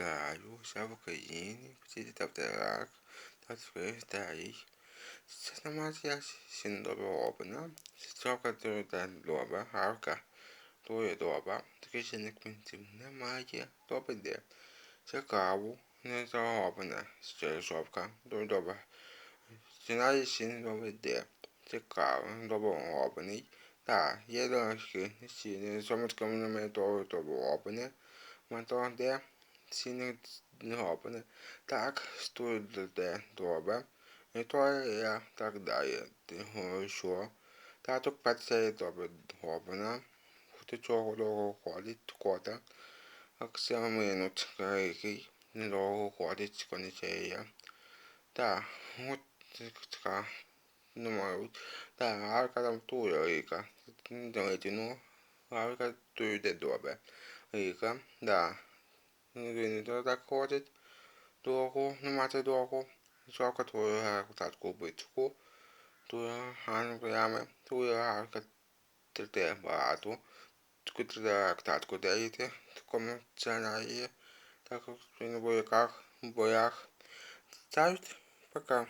Вітаю, я в Україні, птиці та птарак, та своїх старій. Це намазія сіндоробна, сестровка та доба, гарка, твоя доба, такий чинник мінців немає, доба де. Цікаву, не зароблена, стрижовка, доба. Стінає сін доби де. Цікаво, добророблений. Так, є дорожки, сіни, зомицькому немає того добророблене. Мотор де ціни роблене. Так, де добре. І то я так далі. Ти говориш, що таток пацеє добре роблена. До чого довго ходить, кота. Оксана минут, який недовго ходить, конечеє. Так, от така. Думаю, так, арка там туя ріка. Давайте, ну, арка туя добре. Ріка, да. Він так ходить. Дорогу, мати дорогу. Жалко твою гарку татку бичку. Твою гарну прямо. Твою гарка трите багато. Таку треба татку деяти. Такому сценарії. Так, в бояках, боях. Ставить. Пока.